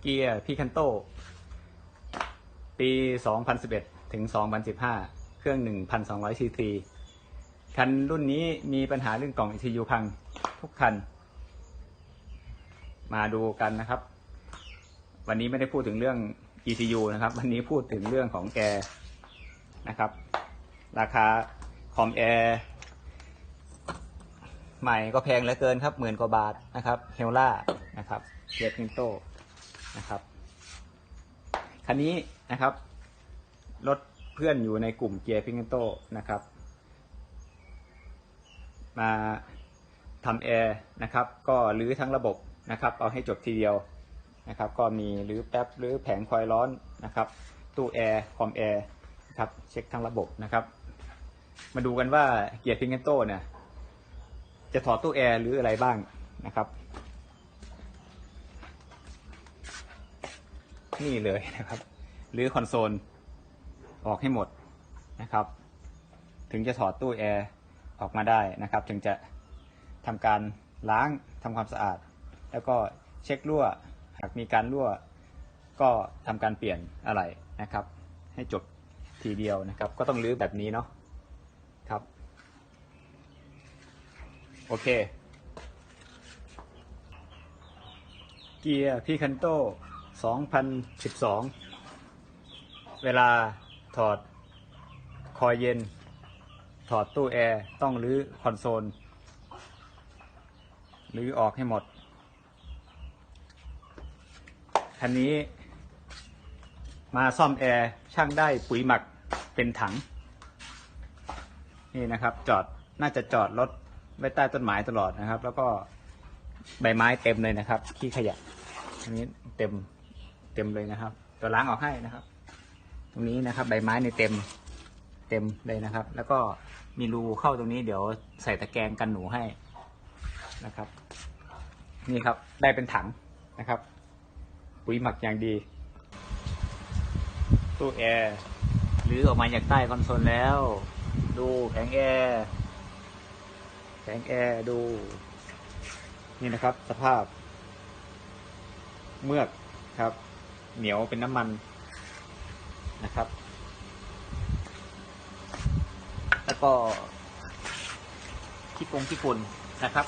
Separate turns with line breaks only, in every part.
เกียร์พิคันโต ปี 2011 ถึง 2015 เครื่อง 1,200 ซีซี คันรุ่นนี้มีปัญหาเรื่องกล่อง ECU พังทุกคัน มาดูกันนะครับ วันนี้ไม่ได้พูดถึงเรื่อง ECU นะครับ วันนี้พูดถึงเรื่องของแอร์นะครับ ราคาคอมแอร์ใหม่ก็แพงเหลือเกินครับหมื่นกว่าบาทนะครับเฮลล่านะครับเกียร์พิงโต นะครับคันนี้นะครับรถเพื่อนอยู่ในกลุ่มเกียร์พิงโตนะครับ มาทำแอร์นะครับ ก็รื้อทั้งระบบนะครับ เอาให้จบทีเดียวนะครับ ก็มีรื้อแป๊บรื้อแผงคอยร้อนนะครับ ตู้แอร์คอมแอร์นะครับเช็คทั้งระบบนะครับ มาดูกันว่าเกียร์พิงเกนโตเนี่ยจะถอดตู้แอร์หรืออะไรบ้างนะครับ นี่เลยนะครับหรือคอนโซลออกให้หมดนะครับ ถึงจะถอดตู้แอร์ออกมาได้นะครับ ถึงจะทำการล้างทำความสะอาด แล้วก็เช็ครั่ว หากมีการรั่ว ก็ทำการเปลี่ยนอะไรนะครับ ให้จบทีเดียวนะครับ ก็ต้องรื้อแบบนี้เนาะครับโอเค เกียร์พี่คันโต 2012 เวลาถอดคอยเย็น ถอดตู้แอร์ต้องรื้อคอนโซลรื้อออกให้หมด คันนี้มาซ่อมแอร์ช่างได้ปุ๋ยหมักเป็นถัง นี่นะครับจอดน่าจะจอดรถไว้ใต้ต้นไม้ตลอดนะครับ แล้วก็ใบไม้เต็มเลยนะครับ ขี้ขยะอันนี้เต็ม ต็มเลยนะครับตัวล้างออกให้นะครับ ตรงนี้นะครับใบไม้ในเต็มเต็มเลยนะครับ แล้วก็มีรูเข้าตรงนี้เดี๋ยวใส่ตะแกรงกันหนูให้นะครับ นี่ครับได้เป็นถังนะครับ ปุ๋ยหมักอย่างดีตู้แอร์หรือออกมาจากใต้คอนโซลแล้ว ดูแผงแอร์แผงแอร์ดู นี่นะครับ สภาพ เมือกครับ เหนียวเป็นน้ำมันนะครับ แล้วก็ขี้ปงขี้ฝุ่นนะครับ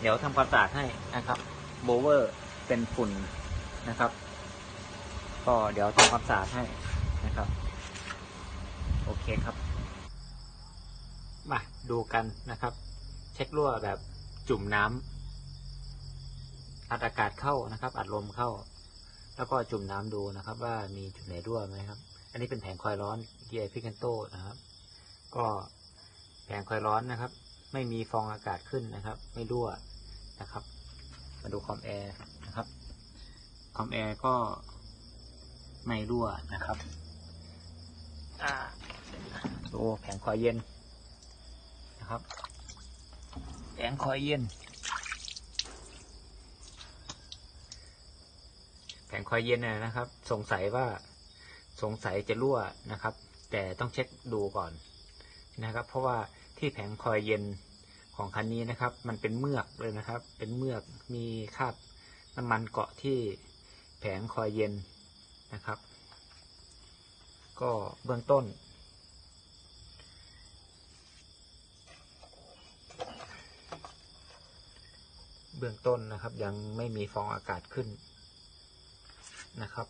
เดี๋ยวทำความสะอาดให้นะครับโบเวอร์เป็นฝุ่นนะครับ ก็เดี๋ยวทำความสะอาดให้นะครับ โอเคครับ มาดูกันนะครับ เช็ครั่วแบบจุ่มน้ำอัดอากาศเข้านะครับ อัดลมเข้า แล้วก็จุ่มน้ำดูนะครับ ว่ามีจุดไหนรั่วไหมครับ อันนี้เป็นแผงคอยร้อนเกียร์พิกันโตนะครับ ก็แผงคอยร้อนนะครับ ไม่มีฟองอากาศขึ้นนะครับ ไม่รั่วนะครับ มาดูคอมแอร์นะครับ คอมแอร์ก็ไม่รั่วนะครับอ่าดูแผงคอยเย็นนะครับ แผงคอยเย็น ผงคอยเย็นนะนะครับ สงสัยว่าสงสัยจะรั่วนะครับ แต่ต้องเช็คดูก่อนนะครับ เพราะว่าที่แผงคอยเย็นของคันนี้นะครับ มันเป็นเมือกเลยนะครับ เป็นเมือกมีคราบน้ำมันเกาะที่แผงคอยเย็นนะครับ ก็เบื้องต้น เบื้องต้นนะครับ ยังไม่มีฟองอากาศขึ้น นะครับ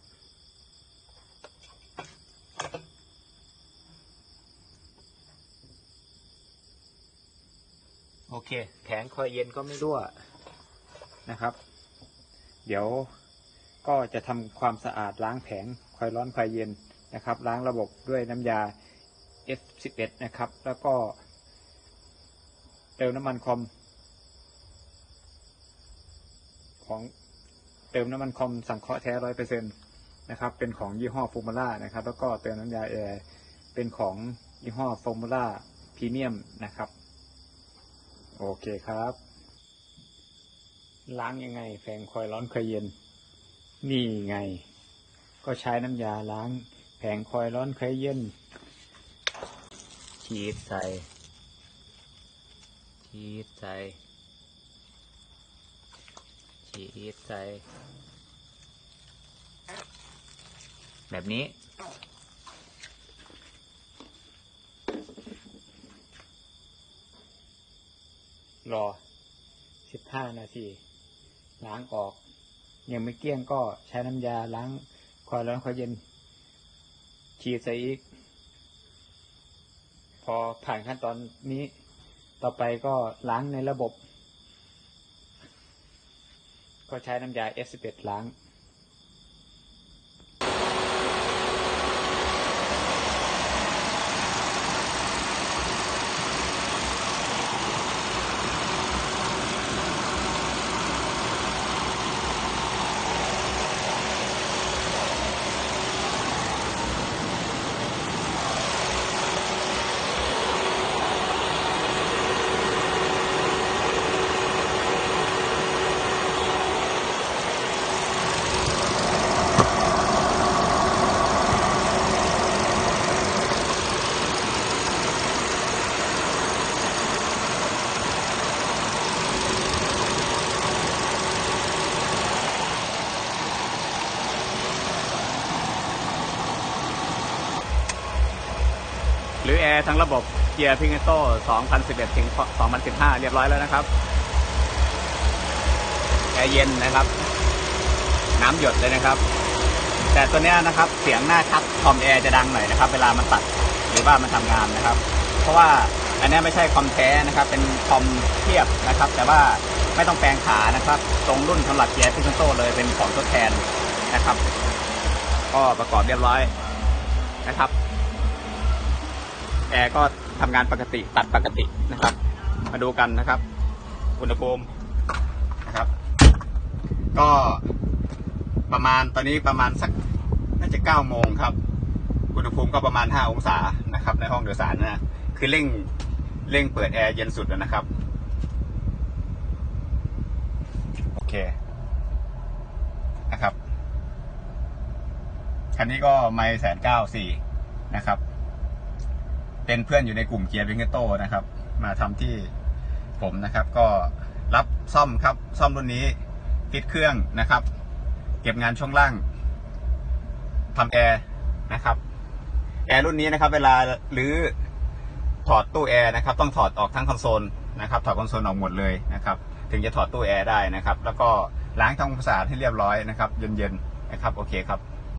โอเค แผงคอยเย็นก็ไม่รั่วนะครับ เดี๋ยวก็จะทำความสะอาดล้างแผงคอยร้อนคอยเย็นนะครับ ล้างระบบด้วยน้ำยา F11 นะครับ แล้วก็เติมน้ำมันคอมของ เติมน้ำมันคอมสังเคราะห์แท้ร้อยเปอร์เซ็นต์นะครับ เป็นของยี่ห้อฟูมูล่านะครับ แล้วก็เติมน้ำยาแอร์เป็นของยี่ห้อฟูมูล่าพรีเมียมนะครับ โอเคครับ ล้างยังไงแผงคอยร้อนคอยเย็น นี่ไง ก็ใช้น้ำยาล้าง แผงคอยร้อนคอยเย็นฉีดใส่ฉีดใส่ ฉีดใส่ แบบนี้ รอ15นาที ล้างออก ยังไม่เกลี้ยงก็ใช้น้ำยาล้างความร้อนความเย็น ฉีดใส่อีก พอผ่านขั้นตอนนี้ ต่อไปก็ล้างในระบบ ก็ใช้น้ำยา S11 ล้าง หรือแอร์ทั้งระบบเกียร์พิงโต้2011 ถึง 2015 เรียบร้อยแล้วนะครับ แอร์เย็นนะครับ น้ำหยดเลยนะครับ แต่ตัวนี้นะครับ เสียงหน้าชัดคอมแอร์จะดังหน่อยนะครับ เวลามันตัดหรือว่ามันทำงานนะครับ เพราะว่าอันนี้ไม่ใช่คอมแท้นะครับ เป็นคอมเทียบนะครับ แต่ว่าไม่ต้องแปลงขานะครับ ตรงรุ่นสำหรับเกียร์พิงโต้เลยเป็นของทดแทนนะครับ ก็ประกอบเรียบร้อยนะครับ แอร์ก็ทำงานปกติตัดปกตินะครับ มาดูกันนะครับ อุณหภูมินะครับ ก็ประมาณตอนนี้ประมาณสักน่าจะเก้าโมงครับ อุณหภูมิก็ประมาณห้าองศานะครับ ในห้องโดยสารนะคือเร่งเร่งเปิดแอร์เย็นสุดแล้วนะครับโอเคนะครับคันนี้ก็ไม่แสนเก้าสี่นะครับ เป็นเพื่อนอยู่ในกลุ่มเกียร์วิงเกโตนะครับ มาทำที่ผมนะครับ ก็รับซ่อมครับซ่อมรุ่นนี้ติดเครื่องนะครับ เก็บงานช่วงล่างทำแอร์นะครับแอร์รุ่นนี้นะครับ เวลาหรือถอดตู้แอร์นะครับ ต้องถอดออกทั้งคอนโซลนะครับ ถอดคอนโซลออกหมดเลยนะครับ ถึงจะถอดตู้แอร์ได้นะครับ แล้วก็ล้างทำความสะอาดให้เรียบร้อยนะครับ เย็นๆนะครับ โอเคครับ